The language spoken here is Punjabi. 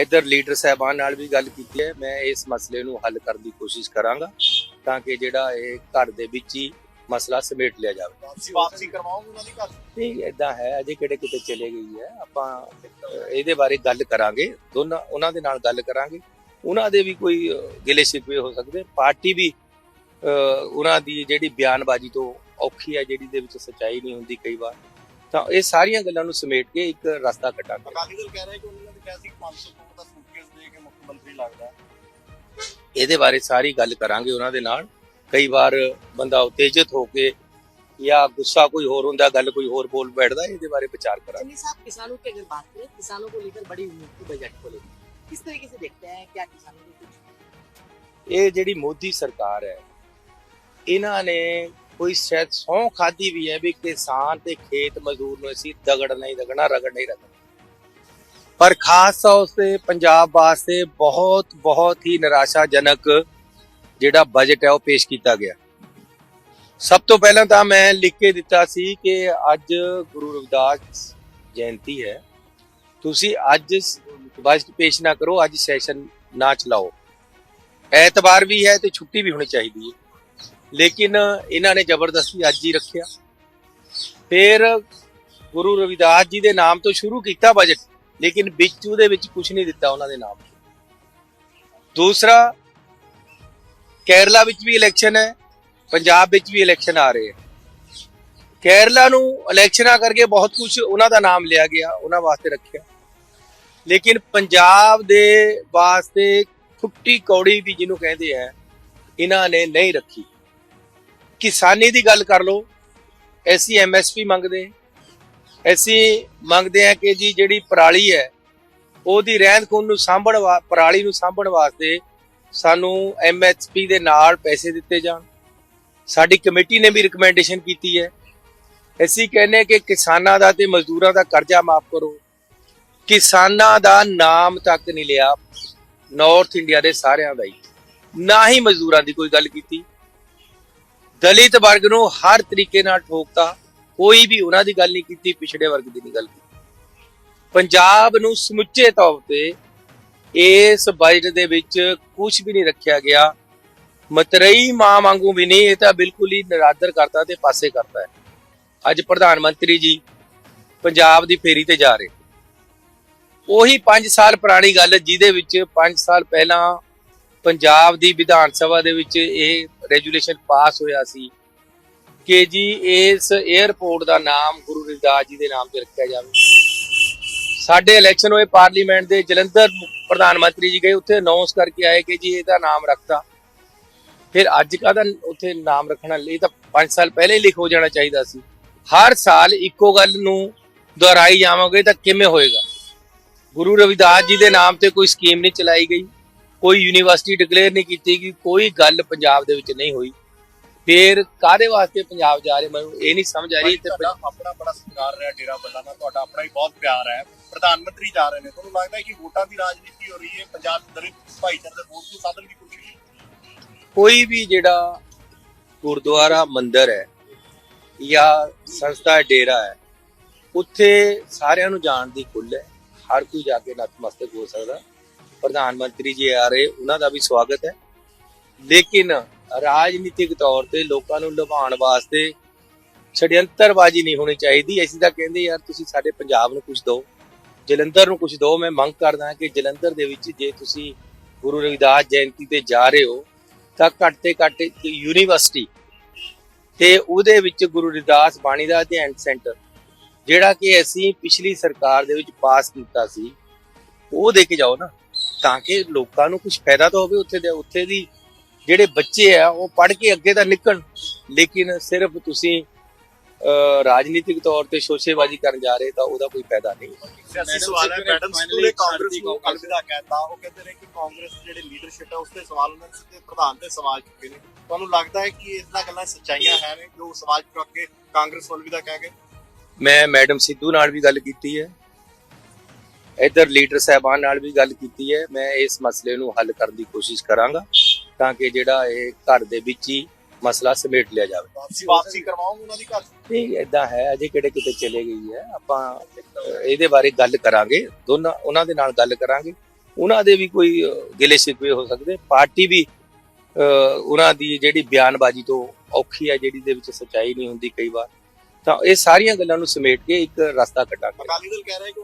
ਇਧਰ ਲੀਡਰ ਸਾਹਿਬਾਨ ਨਾਲ ਵੀ ਗੱਲ ਕੀਤੀ ਹੈ। ਮੈਂ ਇਸ ਮਸਲੇ ਨੂੰ ਹੱਲ ਕਰਨ ਦੀ ਕੋਸ਼ਿਸ਼ ਕਰਾਂਗਾ ਤਾਂ ਕਿ ਜਿਹੜਾ ਇਹ ਘਰ ਦੇ ਵਿੱਚ ਹੀ ਮਸਲਾ ਸਮੇਟ ਲਿਆ ਜਾਵੇ। ਵਾਪਸੀ ਵਾਪਸੀ ਕਰਵਾਓਗੇ ਉਹਨਾਂ ਦੀ ਘਰ? ਨਹੀਂ ਇਦਾਂ ਹੈ ਅਜੇ ਕਿਹੜੇ ਕਿਤੇ ਚਲੇ ਗਈ ਹੈ। ਆਪਾਂ ਇਹਦੇ ਬਾਰੇ ਗੱਲ ਕਰਾਂਗੇ। ਦੋਨਾਂ ਉਹਨਾਂ ਦੇ ਨਾਲ ਗੱਲ ਕਰਾਂਗੇ। ਉਹਨਾਂ ਦੇ ਵੀ ਕੋਈ ਗਿਲੇ ਸ਼ਿਕਵੇ ਹੋ ਸਕਦੇ। ਪਾਰਟੀ ਵੀ ਉਹਨਾਂ ਦੀ ਜਿਹੜੀ ਬਿਆਨਬਾਜ਼ੀ ਤੋਂ ਔਖੀ ਹੈ ਜਿਹੜੀ ਦੇ ਵਿੱਚ ਸੱਚਾਈ ਨਹੀਂ ਹੁੰਦੀ ਕਈ ਵਾਰ। ਤਾਂ ਇਹ ਸਾਰੀਆਂ ਗੱਲਾਂ ਨੂੰ ਸਮੇਟ ਕੇ ਇੱਕ ਰਸਤਾ ਕੱਢਾਂਗੇ ਅਕਾਲੀ ਦਲ ਕਹਿ ਰਿਹਾ ਕਿ ਕਿਹਾ ਸੀ ਕਿ 500 ਕਰੋੜ ਦਾ ਸੂਟਕੇਸ ਦੇ ਕੇ ਮੁੱਖ ਮੰਤਰੀ ਲੱਗਦਾ ਹੈ। ਇਹਦੇ ਬਾਰੇ ਸਾਰੀ ਗੱਲ ਕਰਾਂਗੇ ਉਹਨਾਂ ਦੇ ਨਾਲ ਕਈ ਵਾਰ ਬੰਦਾ ਉਤੇਜਿਤ ਹੋ ਕੇ ਜਾਂ ਗੁੱਸਾ ਕੋਈ ਹੋਰ ਹੁੰਦਾ ਗੱਲ ਕੋਈ ਹੋਰ ਬੋਲ ਬੈਠਦਾ ਇਹਦੇ ਬਾਰੇ ਵਿਚਾਰ ਕਰਾਂਗੇ चन्नी साहब किसानों की अगर बात करें किसानों को लेकर बड़ी उम्मीद थी बजट को लेकर किस तरीके से देखते हैं क्या किसानों को कुछ ਇਹ ਜਿਹੜੀ ਮੋਦੀ ਸਰਕਾਰ ਹੈ ਇਹਨਾਂ ਨੇ ਕੋਈ ਸ਼ਾਇਦ ਸੌ ਖਾਦੀ ਵੀ ਹੈ ਵੀ ਕਿਸਾਨ ਤੇ ਖੇਤ ਮਜ਼ਦੂਰ ਨੂੰ ਅਸੀਂ ਦਗੜ ਨਹੀਂ ਦਗਣਾ ਰਗੜ ਨਹੀਂ ਰਗੜਨਾ ਪਰ ਖਾਸ ਤੌਰ ਤੇ ਪੰਜਾਬ ਵਾਸਤੇ ਬਹੁਤ ਬਹੁਤ ਹੀ ਨਿਰਾਸ਼ਾਜਨਕ ਜਿਹੜਾ ਬਜਟ ਹੈ ਉਹ ਪੇਸ਼ ਕੀਤਾ ਗਿਆ। ਸਭ ਤੋਂ ਪਹਿਲਾਂ ਤਾਂ ਮੈਂ ਲਿਖ ਕੇ ਦਿੱਤਾ ਸੀ ਕਿ ਅੱਜ ਗੁਰੂ ਰਵਿਦਾਸ ਜਯੰਤੀ ਹੈ। ਤੁਸੀਂ ਅੱਜ ਬਜਟ ਪੇਸ਼ ਨਾ ਕਰੋ, ਅੱਜ ਸੈਸ਼ਨ ਨਾ ਚਲਾਓ। ਐਤਵਾਰ ਵੀ ਹੈ ਤੇ ਛੁੱਟੀ ਵੀ ਹੋਣੀ ਚਾਹੀਦੀ ਹੈ। ਲੇਕਿਨ ਇਹਨਾਂ ਨੇ ਜ਼ਬਰਦਸਤੀ ਅੱਜ ਹੀ ਰੱਖਿਆ। ਫਿਰ ਗੁਰੂ ਰਵਿਦਾਸ ਜੀ ਦੇ ਨਾਮ ਤੋਂ ਸ਼ੁਰੂ ਕੀਤਾ ਬਜਟ ਲੇਕਿਨ ਵਿੱਚ ਉਹਦੇ ਵਿੱਚ ਕੁਝ ਨਹੀਂ ਦਿੱਤਾ ਉਹਨਾਂ ਦੇ ਨਾਮ ਦੂਸਰਾ, ਕੇਰਲਾ ਵਿੱਚ ਵੀ ਇਲੈਕਸ਼ਨ ਹੈ, ਪੰਜਾਬ ਵਿੱਚ ਵੀ ਇਲੈਕਸ਼ਨ ਆ ਰਹੇ ਹੈ। ਕੇਰਲਾ ਨੂੰ ਇਲੈਕਸ਼ਨਾਂ ਕਰਕੇ ਬਹੁਤ ਕੁਝ ਉਹਨਾਂ ਦਾ ਨਾਮ ਲਿਆ ਗਿਆ, ਉਹਨਾਂ ਵਾਸਤੇ ਰੱਖਿਆ। ਲੇਕਿਨ ਪੰਜਾਬ ਦੇ ਵਾਸਤੇ ਖੁੱਟੀ ਕੌੜੀ ਵੀ ਜਿਹਨੂੰ ਕਹਿੰਦੇ ਆ, ਇਹਨਾਂ ਨੇ ਨਹੀਂ ਰੱਖੀ। ਕਿਸਾਨੀ ਦੀ ਗੱਲ ਕਰ ਲਓ, ਅਸੀਂ ਐਮਐਸਪੀ ਮੰਗਦੇ ਅਸੀਂ ਮੰਗਦੇ ਹਾਂ ਕਿ ਜੀ ਜਿਹੜੀ ਪਰਾਲੀ ਹੈ, ਉਹਦੀ ਰਹਿੰਦ ਖੂੰਹਦ ਨੂੰ ਸਾਂਭਣ ਵਾ- ਪਰਾਲੀ ਨੂੰ ਸਾਂਭਣ ਵਾਸਤੇ ਸਾਨੂੰ ਐਮਐਸਪੀ ਦੇ ਨਾਲ ਪੈਸੇ ਦਿੱਤੇ ਜਾਣ। ਸਾਡੀ ਕਮੇਟੀ ਨੇ ਵੀ ਰਿਕਮੈਂਡੇਸ਼ਨ ਕੀਤੀ ਹੈ। ਅਸੀਂ ਕਹਿੰਦੇ ਕਿ ਕਿਸਾਨਾਂ ਦਾ ਤੇ ਮਜ਼ਦੂਰਾਂ ਦਾ ਕਰਜ਼ਾ ਮਾਫ ਕਰੋ। ਕਿਸਾਨਾਂ ਦਾ ਨਾਮ ਤੱਕ ਨਹੀਂ ਲਿਆ। ਨਾਰਥ ਇੰਡੀਆ ਦੇ ਸਾਰਿਆਂ ਦਾ ਹੀ। ਨਾ ਹੀ ਮਜ਼ਦੂਰਾਂ ਦੀ ਕੋਈ ਗੱਲ ਕੀਤੀ। ਦਲਿਤ ਵਰਗ ਨੂੰ ਹਰ ਤਰੀਕੇ ਨਾਲ ਠੋਕਤਾ। ਕੋਈ ਵੀ ਉਹਨਾਂ ਦੀ ਗੱਲ ਨਹੀਂ ਕੀਤੀ, ਪਿਛੜੇ ਵਰਗ ਦੀ ਨਹੀਂ ਗੱਲ ਕੀਤੀ। ਪੰਜਾਬ ਨੂੰ ਸਮੁੱਚੇ ਤੌਰ ਤੇ ਇਸ ਬਜਟ ਦੇ ਵਿੱਚ ਕੁਝ ਵੀ ਨਹੀਂ ਰੱਖਿਆ ਗਿਆ। ਮਤਰਈ ਮਾਂ ਵਾਂਗੂ ਵੀ ਨਹੀਂ, ਇਹ ਤਾਂ ਬਿਲਕੁਲ ਹੀ ਨਿਰਾਦਰ ਕਰਤਾ ਤੇ ਪਾਸੇ ਕਰਤਾ ਹੈ। ਅੱਜ ਪ੍ਰਧਾਨ ਮੰਤਰੀ ਜੀ ਪੰਜਾਬ ਦੀ ਫੇਰੀ ਤੇ ਜਾ ਰਹੇ ਉਹੀ 5 ਸਾਲ ਪੁਰਾਣੀ ਗੱਲ, ਜਿਹਦੇ ਵਿੱਚ 5 ਸਾਲ ਪਹਿਲਾਂ ਪੰਜਾਬ ਦੀ ਵਿਧਾਨ ਸਭਾ ਦੇ ਵਿੱਚ ਇਹ ਰੈਜੂਲੇਸ਼ਨ ਪਾਸ ਹੋਇਆ ਸੀ। ਕਿ ਜੀ ਇਸ 에ਅਰਪੋਰਟ ਦਾ ਨਾਮ ਗੁਰੂ ਰਵਿਦਾਸ ਜੀ ਦੇ ਨਾਮ ਤੇ ਰੱਖਿਆ ਜਾਵੇ। ਸਾਡੇ ਇਲੈਕਸ਼ਨ ਹੋਏ ਪਾਰਲੀਮੈਂਟ ਦੇ ਜਲੰਧਰ ਪ੍ਰਧਾਨ ਮੰਤਰੀ ਜੀ ਗਏ, ਉੱਥੇ ਅਨਾਉਂਸ ਕਰਕੇ ਆਏ ਕਿ ਜੀ ਇਹਦਾ ਨਾਮ ਰੱਖਤਾ। ਫਿਰ ਅੱਜ ਕਾਹਦਾ ਉੱਥੇ ਨਾਮ ਰੱਖਣਾ? ਲਈ ਤਾਂ 5 ਸਾਲ ਪਹਿਲੇ ਹੀ ਲਿਖ ਹੋ ਜਾਣਾ ਚਾਹੀਦਾ ਸੀ। ਹਰ ਸਾਲ ਇੱਕੋ ਗੱਲ ਨੂੰ ਦੁਹਰਾਈ ਜਾਵਾਂਗੇ ਤਾਂ ਕਿਵੇਂ ਹੋਏਗਾ? ਗੁਰੂ ਰਵਿਦਾਸ ਜੀ ਦੇ ਨਾਮ ਤੇ ਕੋਈ ਸਕੀਮ ਨਹੀਂ ਚਲਾਈ ਗਈ, ਕੋਈ ਯੂਨੀਵਰਸਿਟੀ ਡਿਕਲੇਅਰ ਨਹੀਂ ਕੀਤੀ ਗਈ, ਕੋਈ ਗੱਲ ਪੰਜਾਬ ਦੇ ਵਿੱਚ ਨਹੀਂ ਹੋਈ। ਫਿਰ ਕਾਦੇ ਵਾਸਤੇ ਪੰਜਾਬ ਜਾ ਰਹੇ? ਮੈਨੂੰ ਇਹ ਨਹੀਂ ਸਮਝ ਆ ਰਹੀ ਤੇ ਤੁਹਾਡਾ ਆਪਣਾ ਬੜਾ ਸਤਿਕਾਰ ਰਿਹਾ ਡੇਰਾ ਬੱਲਾ ਨਾਲ ਤੁਹਾਡਾ ਆਪਣਾ ਹੀ ਬਹੁਤ ਪਿਆਰ ਹੈ। ਪ੍ਰਧਾਨ ਮੰਤਰੀ ਜਾ ਰਹੇ ਨੇ। ਤੁਹਾਨੂੰ ਲੱਗਦਾ ਹੈ ਕਿ ਵੋਟਾਂ ਦੀ ਰਾਜਨੀਤੀ ਹੋ ਰਹੀ ਹੈ? ਪੰਜਾਬ ਦੇ ਦਲਿਤ ਭਾਈਚਾਰੇ ਦੇ ਵੋਟ ਨੂੰ ਸਾਧਨ ਦੀ ਕੋਸ਼ਿਸ਼ ਕੋਈ ਵੀ ਜਿਹੜਾ ਗੁਰਦੁਆਰਾ ਮੰਦਿਰ ਹੈ ਜਾਂ ਸੰਸਥਾ ਡੇਰਾ ਹੈ ਉੱਥੇ ਸਾਰਿਆਂ ਨੂੰ ਜਾਣ ਦੀ ਖੁੱਲ੍ਹ ਹੈ। ਹਰ ਕੋਈ ਜਾ ਕੇ ਨਤਮਸਤਕ ਹੋ ਸਕਦਾ। ਪ੍ਰਧਾਨ ਮੰਤਰੀ ਜੀ ਆ ਰਹੇ ਉਹਨਾਂ ਦਾ ਵੀ ਸਵਾਗਤ ਹੈ। ਲੇਕਿਨ ਰਾਜਨੀਤਿਕ ਤੌਰ ਤੇ ਲੋਕਾਂ ਨੂੰ ਲੁਭਾਉਣ ਵਾਸਤੇ ਛੜਯੰਤਰਬਾਜ਼ੀ ਨਹੀਂ ਹੋਣੀ ਚਾਹੀਦੀ। ਅਸੀਂ ਤਾਂ ਕਹਿੰਦੇ ਯਾਰ ਤੁਸੀਂ ਸਾਡੇ ਪੰਜਾਬ ਨੂੰ ਕੁਝ ਦਿਓ, ਜਲੰਧਰ ਨੂੰ ਕੁਝ ਦਿਓ। ਮੈਂ ਮੰਗ ਕਰਦਾ ਕਿ ਜਲੰਧਰ ਦੇ ਵਿੱਚ ਜੇ ਤੁਸੀਂ ਗੁਰੂ ਰਵਿਦਾਸ ਜਯੰਤੀ ਤੇ ਜਾ ਰਹੇ ਹੋ, ਤਾਂ ਘੱਟ ਤੇ ਘੱਟ ਇੱਕ ਯੂਨੀਵਰਸਿਟੀ ਤੇ ਉਹਦੇ ਵਿੱਚ ਗੁਰੂ ਰਵਿਦਾਸ ਬਾਣੀ ਦਾ ਅਧਿਐਨ ਸੈਂਟਰ, ਜਿਹੜਾ ਕਿ ਅਸੀਂ ਪਿਛਲੀ ਸਰਕਾਰ ਦੇ ਵਿੱਚ ਪਾਸ ਕੀਤਾ ਸੀ, ਉਹ ਦੇ ਕੇ ਜਾਓ ਨਾ, ਤਾਂ ਕਿ ਲੋਕਾਂ ਨੂੰ ਕੁਝ ਫਾਇਦਾ ਤਾਂ ਹੋਵੇ ਉੱਥੇ ਦੇ, ਉੱਥੇ ਦੀ ਜਿਹੜੇ ਬੱਚੇ ਆ ਉਹ ਪੜ੍ਹ ਕੇ ਅੱਗੇ ਤਾਂ ਨਿਕਲਣ। ਲੇਕਿਨ ਸਿਰਫ ਤੁਸੀਂ ਅਹ, ਰਾਜਨੀਤਿਕ ਤੌਰ ਤੇ ਸ਼ੋਸ਼ੇਬਾਜ਼ੀ ਕਰਨ ਜਾ ਰਹੇ ਤਾਂ ਉਹਦਾ ਕੋਈ ਫਾਇਦਾ ਨਹੀਂ। ਸਿਆਸੀ ਸਵਾਲ ਹੈ ਮੈਡਮ ਨੇ ਕਾਂਗਰਸ ਨੂੰ ਅਲਵਿਦਾ ਕਹਿਤਾ ਉਹ ਕਹਿੰਦੇ ਨੇ ਕਿ ਕਾਂਗਰਸ ਜਿਹੜੇ ਲੀਡਰਸ਼ਿਪ ਹੈ ਉਸ ਤੇ ਸਵਾਲ ਉਹਨਾਂ ਨੇ ਪ੍ਰਧਾਨ ਤੇ ਸਵਾਲ ਚੁੱਕੇ ਨੇ। ਤੁਹਾਨੂੰ ਲੱਗਦਾ ਹੈ ਕਿ ਇਹਨਾਂ ਗੱਲਾਂ ਸੱਚਾਈਆਂ ਹੈ ਨੇ ਜੋ ਸਵਾਲ ਚੁੱਕ ਕੇ ਕਾਂਗਰਸ ਅਲਵਿਦਾ ਕਹਿ ਗਏ? ਮੈਂ ਮੈਡਮ ਸਿੱਧੂ ਨਾਲ ਵੀ ਗੱਲ ਕੀਤੀ ਹੈ। ਇਧਰ ਲੀਡਰ ਸਾਹਿਬਾਨ ਨਾਲ ਵੀ ਗੱਲ ਕੀਤੀ ਹੈ। ਮੈਂ ਇਸ ਮਸਲੇ ਨੂੰ ਹੱਲ ਕਰਨ ਦੀ ਕੋਸ਼ਿਸ਼ ਕਰਾਂਗਾ। ਤਾਂ ਕਿ ਜਿਹੜਾ ਇਹ ਘਰ ਦੇ ਵਿੱਚ ਹੀ ਮਸਲਾ ਸਮੇਟ ਲਿਆ ਜਾਵੇ। ਵਾਪਸੀ ਵਾਪਸੀ ਉਹਨਾਂ ਦੀ ਘਰ? ਨਹੀਂ ਇਦਾਂ ਹੈ ਅਜੇ ਕਿਹੜੇ ਕਿਤੇ ਚਲੇ ਗਈ ਹੈ। ਆਪਾਂ ਇਹਦੇ ਬਾਰੇ ਗੱਲ ਕਰਾਂਗੇ। ਦੋਨਾਂ ਉਹਨਾਂ ਦੇ ਨਾਲ ਗੱਲ ਕਰਾਂਗੇ। ਉਹਨਾਂ ਦੇ ਵੀ ਕੋਈ ਗਿਲੇ ਸ਼ਿਕਵੇ ਹੋ ਸਕਦੇ। ਪਾਰਟੀ ਵੀ ਅਹ, ਉਹਨਾਂ ਦੀ ਜਿਹੜੀ ਬਿਆਨਬਾਜ਼ੀ ਤੋਂ ਔਖੀ ਹੈ ਜਿਹੜੀ ਦੇ ਵਿੱਚ ਸੱਚਾਈ ਨਹੀਂ ਹੁੰਦੀ ਕਈ ਵਾਰ। ਤਾਂ ਇਹ ਸਾਰੀਆਂ ਗੱਲਾਂ ਨੂੰ ਸਮੇਟ ਕੇ ਇੱਕ ਰਸਤਾ ਕੱਢਾਂਗੇ। ਅਕਾਲੀ ਦਲ ਕਹਿ ਰਿਹਾ ਹੈ ਕਿ